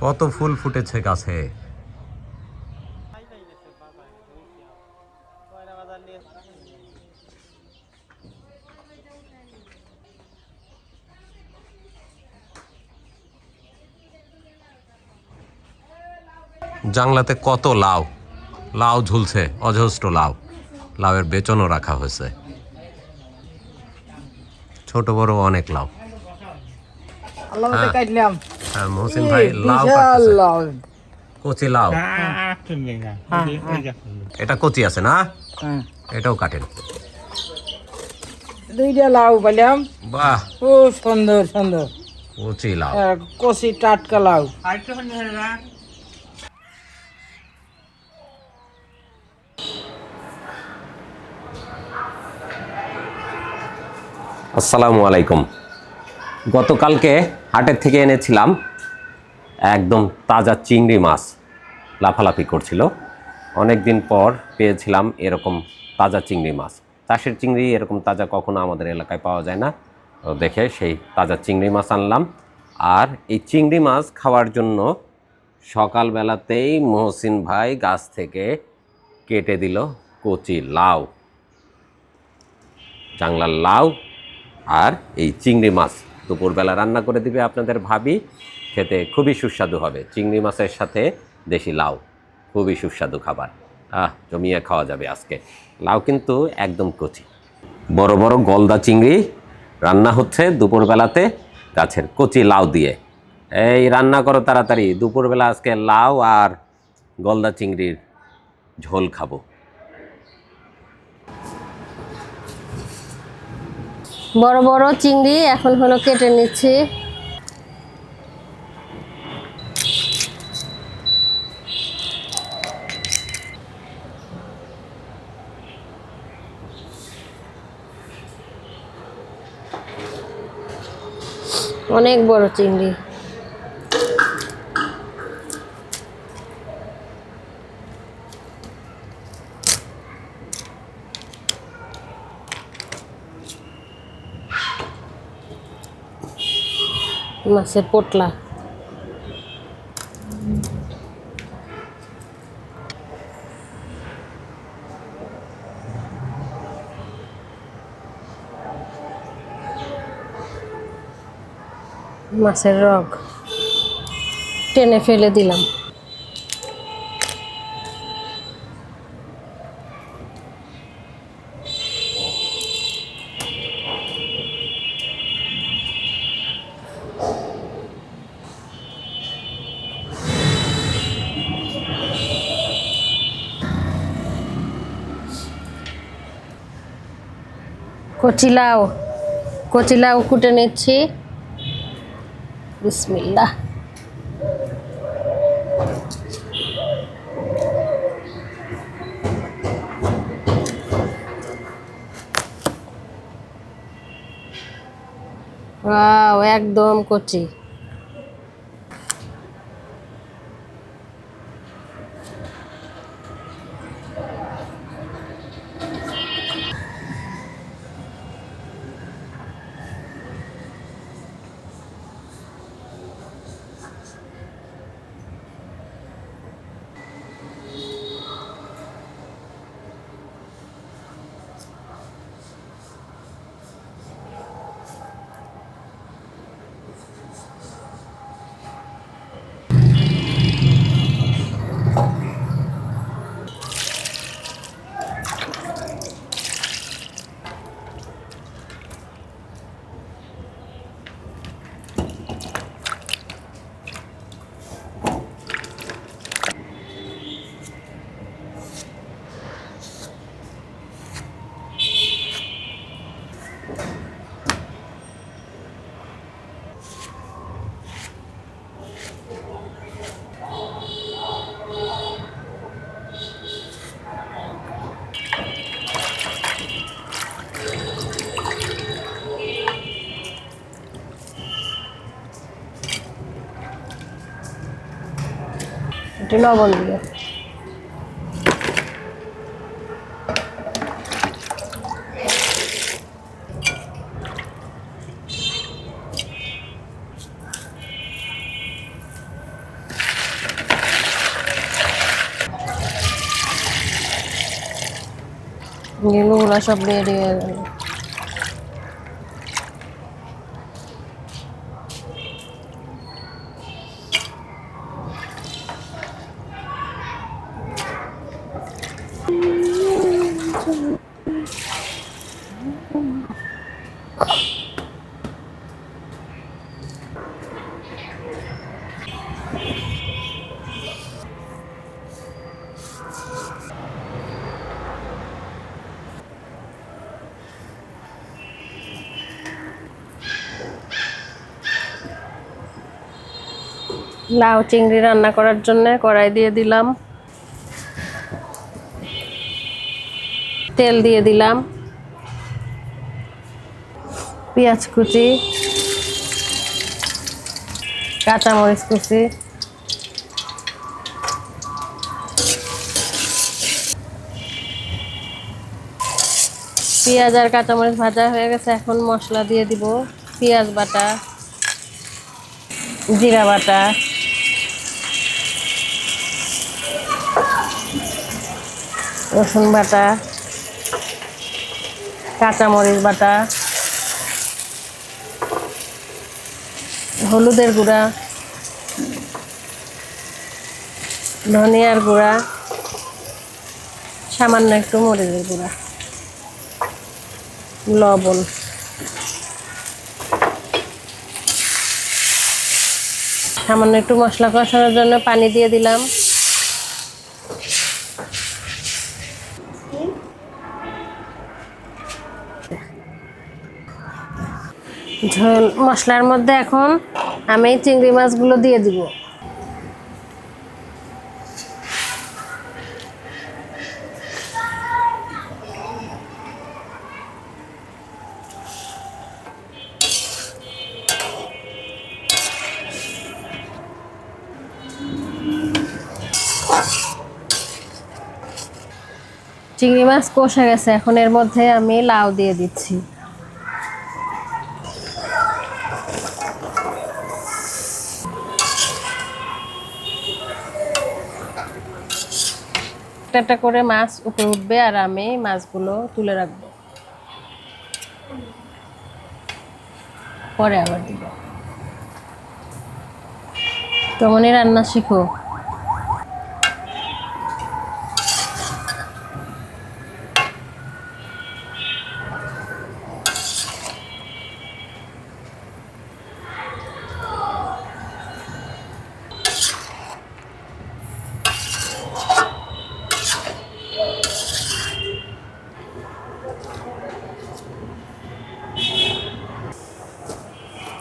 কত ফুল ফুটেছে গাছে? জাংলাতে কত লাউ? লাউ ঝুলছে অজস্র লাউ। লাউয়ের বেচনও রাখা হয়েছে। ছোট বড় অনেক লাউ। আল্লাহ। কাটলাম। মহসিন ভাই লাউ বিশাল কাটতেছে লাউ। কচি লাউ। এটা কচি আছে না? হ্যাঁ। এটাও কাটেন। দুইটা লাউ বাহ। সুন্দর সুন্দর। কচি লাউ। কচি টাটকা লাউ। আসসালামু আলাইকুম। গতকালকে হাটের থেকে এনেছিলাম একদম তাজা চিংড়ি মাছ। লাফালাফি করছিল। অনেক দিন পর পেয়েছিলাম এরকম তাজা চিংড়ি মাছ। চাষের চিংড়ি এরকম তাজা কখনো আমাদের এলাকায় পাওয়া যায় না। তো দেখে সেই তাজা চিংড়ি মাছ আনলাম। আর এই চিংড়ি মাছ খাওয়ার জন্য সকালবেলাতেই মহসিন ভাই গাছ থেকে কেটে দিল কচি লাউ, জাংলার লাউ আর এই চিংড়ি মাছ। দুপুরবেলা রান্না করে দিবে আপনাদের ভাবি। খেতে খুবই সুস্বাদু হবে। চিংড়ি মাছের সাথে দেশি লাউ, খুবই সুস্বাদু খাবার। আহ, জমিয়ে খাওয়া যাবে আজকে। লাউ কিন্তু একদম কচি। বড় বড় গলদা চিংড়ি রান্না হচ্ছে দুপুরবেলাতে গাছের কচি লাউ দিয়ে। এই রান্না করো তাড়াতাড়ি। দুপুরবেলা আজকে লাউ আর গলদা চিংড়ির ঝোল খাব। বড় বড় চিংড়ি এখন হলো কেটে নিচ্ছি। অনেক বড় চিংড়ি। মাছের পোটলা। মাছের রগ। টেনে ফেলে দিলাম। কচি লাউ কচি লাউ কুটে নিচ্ছি। বিসমিল্লা একদম কচি। te lo hago yo. Ini lu rasa. লাউ চিংড়ি রান্না করার জন্য কড়াই দিয়ে দিলাম। তেল দিয়ে দিলাম। পেঁয়াজ কুচি, কাঁচামরিচ কুচি, পেঁয়াজ আর কাঁচামরিচ ভাজা হয়ে গেছে। এখন মশলা দিয়ে দিব পেঁয়াজ বাটা, জিরা বাটা, রসুন বাটা, কাঁচামরিচ বাটা হলুদের গুঁড়া, ধনিয়ার গুঁড়া, সামান্য একটু মরিচের গুঁড়া, লবণ। সামান্য একটু মশলা কষানোর জন্য পানি দিয়ে দিলাম। ঝোল মশলার মধ্যে এখন আমি চিংড়ি মাছগুলো দিয়ে দিব। চিংড়ি মাছ কষা গেছে, এখন এর মধ্যে আমি লাউ দিয়ে দিচ্ছি। একটা একটা করে মাছ উপরে উঠবে আর আমি মাছগুলো তুলে রাখব। পরে আবার দিব। কেমনই রান্না শিখো।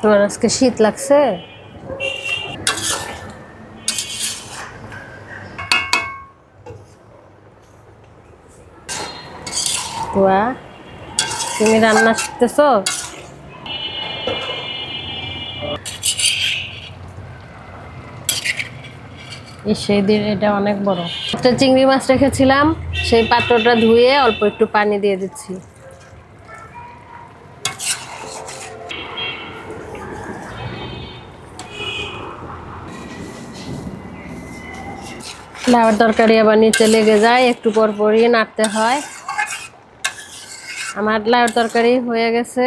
তোমার আজকে শীত লাগছে? তুমি রান্না শিখতেছো? সেই দিন এটা অনেক বড়। একটা চিংড়ি মাছ রেখেছিলাম, সেই পাত্রটা ধুয়ে অল্প একটু পানি দিয়ে দিচ্ছি। লাউয়ের তরকারি আবার নিচে লেগে যায়, একটু পর পরই নাড়তে হয়। আমার লাউয়ের তরকারি হয়ে গেছে।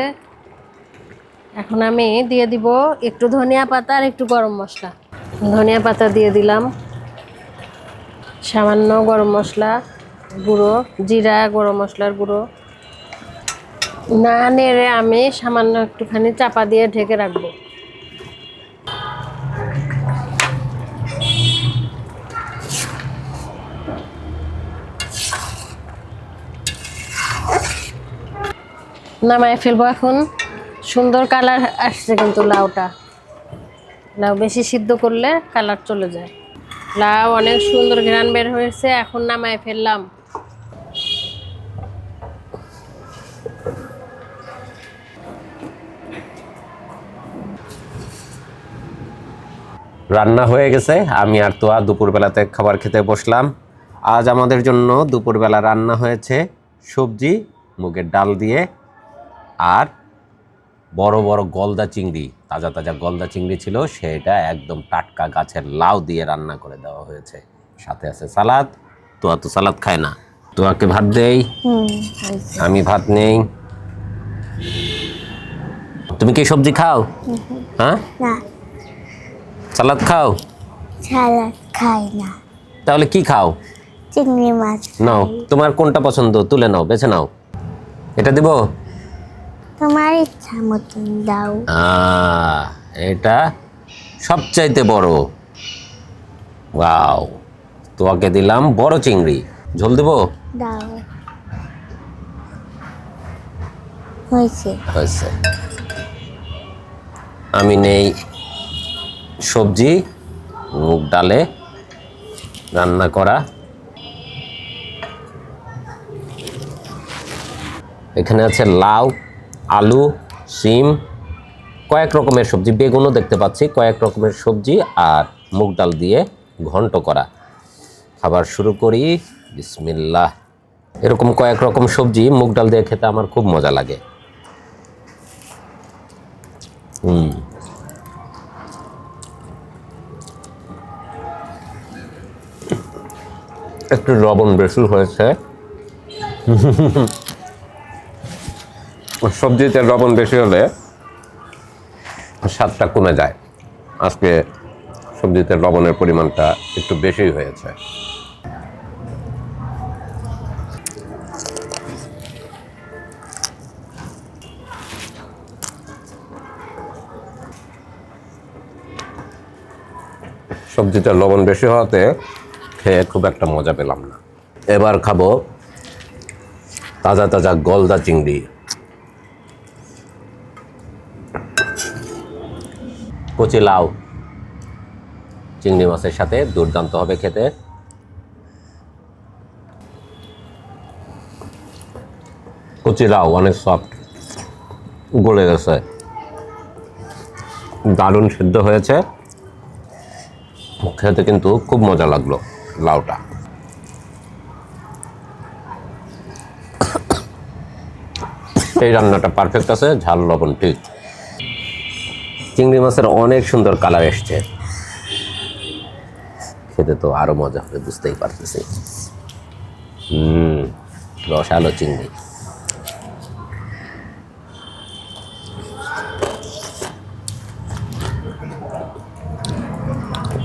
এখন আমি দিয়ে দিব একটু ধনিয়া পাতা আর একটু গরম মশলা। ধনিয়া পাতা দিয়ে দিলাম। সামান্য গরম মশলা গুঁড়ো, জিরা গরম মশলার গুঁড়ো। না নেড়ে আমি সামান্য একটুখানি চাপা দিয়ে ঢেকে রাখব। নামায় ফেলব এখন। সুন্দর কালার আসছে কিন্তু লাউটা। লাউ বেশি সিদ্ধ করলে কালার চলে যায়। লাউ অনেক সুন্দর ঘ্রাণ বের হয়েছে, এখন নামায় ফেললাম। রান্না হয়ে গেছে। আমি আর তোয়া দুপুরবেলাতে খাবার খেতে বসলাম। আজ আমাদের জন্য দুপুরবেলা রান্না হয়েছে সবজি, মুগের ডাল দিয়ে। আর বড় বড় গলদা চিংড়ি তাজা তাজা গলদা চিংড়ি ছিল সেটা একদম টাটকা গাছের লাউ দিয়ে রান্না করে দেওয়া হয়েছে। সাথে আছে সালাদ তোয়া তো সালাদ খায় না। তোয়াকে ভাত দেই? আমি ভাত নেই। তুমি কি সবজি খাও? হ্যাঁ? না। সালাদ খাও? সালাদ খাই না। তাহলে কি খাও? চিংড়ি মাছ নাও তোমার কোনটা পছন্দ? তুলে নাও বেছে নাও। এটা দিব? তোমার ইচ্ছা মতন দাও। এটা সবচাইতে বড়। ওয়াও তোয়াকে দিলাম বড় চিংড়ি। ঝোল দেবো? দাও। হয়েছে। হয়েছে। আমি নেই সবজি মুগ ডালে রান্না করা। এখানে আছে লাউ। আলু সিম কয়েক রকমের সবজি, বেগুনও দেখতে পাচ্ছি, কয়েক রকমের সবজি আর মুগ ডাল দিয়ে ঘন্ট করা। খাবার শুরু করি, বিসমিল্লাহ। এরকম কয়েক রকম সবজি মুগ ডাল দিয়ে খেতে আমার খুব মজা লাগে। হুম। একটু লবণ বেশি হয়েছে। সবজিতে লবণ বেশি হলে স্বাদটা কমে যায়। আজকে সবজিতে লবণের পরিমাণটা একটু বেশি হয়েছে। সবজিতে লবণ বেশি হওয়াতে খেয়ে খুব একটা মজা পেলাম না। এবার খাব তাজা তাজা গলদা চিংড়ি। কচি লাউ। চিংড়ি মাছের সাথে দুর্দান্ত হবে খেতে। কচি লাউ অনেক সফট গলে গেছে। দারুণ সিদ্ধ হয়েছে। খেতে কিন্তু খুব মজা লাগল লাউটা। এই রান্নাটা পারফেক্ট আছে, ঝাল লবণ ঠিক। চিংড়ি মাছের অনেক সুন্দর কালার এসছে। খেতে তো আরও মজা হবে, বুঝতেই পারতেছি। রসালো চিংড়ি।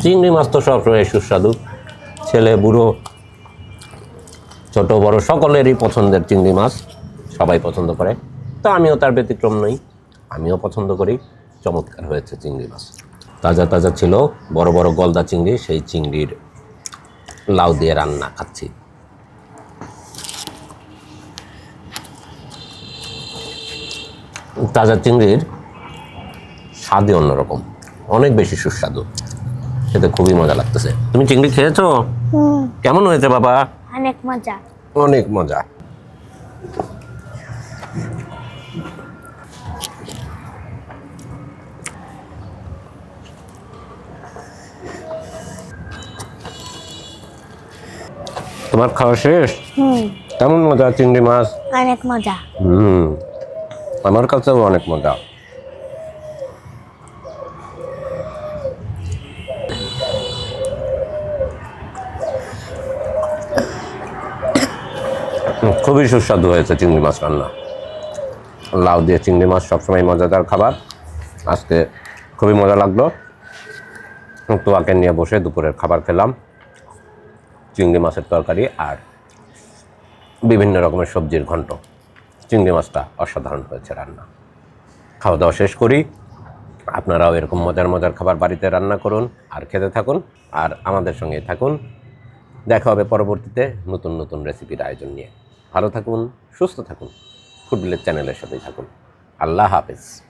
চিংড়ি মাছ তো সবসময় সুস্বাদু। ছেলে, বুড়ো, ছোট, বড় সকলেরই পছন্দের চিংড়ি মাছ, সবাই পছন্দ করে। তো আমিও তার ব্যতিক্রম নই, আমিও পছন্দ করি। চমৎকার হয়েছে চিংড়ি মাছ। তাজা তাজা ছিল বড় বড় গলদা চিংড়ি সেই চিংড়ির লাউ দিয়ে রান্না খাচ্ছি। তাজা চিংড়ির স্বাদই অন্যরকম অনেক বেশি সুস্বাদু। খেতে খুবই মজা লাগতেছে। তুমি চিংড়ি খেয়েছো? কেমন হয়েছে বাবা? অনেক মজা। অনেক মজা। তোমার খাওয়া শেষ? হুম। কেমন মজা চিংড়ি মাছ? অনেক মজা। হুম। আমার কাছেও অনেক মজা। খুবই সুস্বাদু হয়েছে চিংড়ি মাছ রান্না। লাউ দিয়ে চিংড়ি মাছ সবসময় মজাদার খাবার। আজকে খুবই মজা লাগল। তোয়াকে নিয়ে বসে দুপুরের খাবার খেলাম। চিংড়ি মাছের তরকারি আর বিভিন্ন রকমের সবজির ঘন্ট। চিংড়ি মাছটা অসাধারণ হয়েছে রান্না। খাওয়া দাওয়া শেষ করি। আপনারাও এরকম মজার মজার খাবার বাড়িতে রান্না করুন আর খেতে থাকুন আর আমাদের সঙ্গে থাকুন। দেখা হবে পরবর্তীতে নতুন নতুন রেসিপির আয়োজন নিয়ে। ভালো থাকুন, সুস্থ থাকুন, ফুটবলের চ্যানেলের সাথেই থাকুন। আল্লাহ হাফেজ।